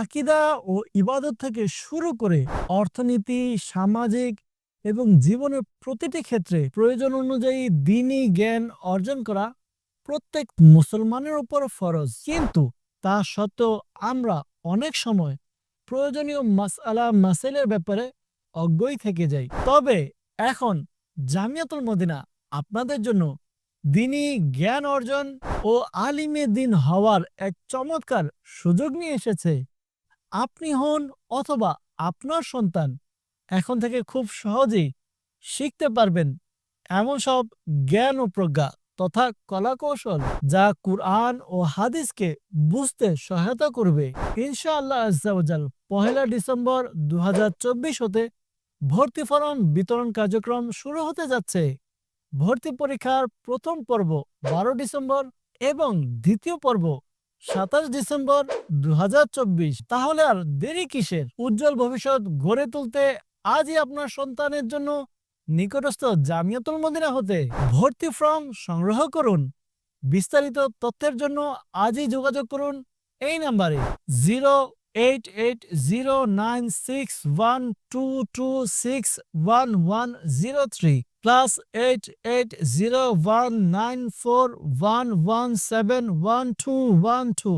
আকিদা ও ইবাদত থেকে শুরু করে অর্থনীতি, সামাজিক এবং জীবনের প্রতিটি ক্ষেত্রে প্রয়োজন অনুযায়ী দিনই জ্ঞান অর্জন করা প্রত্যেক মুসলমানের উপর ফরজ। কিন্তু তা সত্ত্বেও আমরা অনেক সময় প্রয়োজনীয় মাসআলা, মাসেলের ব্যাপারে অজ্ঞই থেকে যাই। তবে এখন জামিয়াতুল মদিনা আপনাদের জন্য দিনই জ্ঞান অর্জন ও আলিমে দিন হওয়ার এক চমৎকার সুযোগ নিয়ে এসেছে। আপনি হন অথবা আপনার সন্তান, এখন থেকে খুব সহজেই শিখতে পারবেন এমন সব জ্ঞান ও প্রজ্ঞা তথা কলাকৌশল যা কুরআন ও হাদিসকে বুঝতে সহায়তা করবে। ইনশাআল্লাহ আজ্জাওজাল পহেলা ডিসেম্বর দু হাজার চব্বিশ হতে ভর্তি ফরম বিতরণ কার্যক্রম শুরু হতে যাচ্ছে। ভর্তি পরীক্ষার প্রথম পর্ব বারো ডিসেম্বর এবং দ্বিতীয় পর্ব সাতাশ ডিসেম্বর দু হাজার চব্বিশ। তাহলে আর দেরি কিসের? উজ্জ্বল ভবিষ্যৎ গড়ে তুলতে আজই আপনার সন্তানের জন্য নিকটস্থ জামিয়াতুল মদিনা হতে ভর্তি ফর্ম সংগ্রহ করুন। বিস্তারিত তথ্যের জন্য আজই যোগাযোগ করুন এই নাম্বারে zero eight eight zero nine six one two two six one one zero three. Plus eight eight zero one nine four one one seven one two one two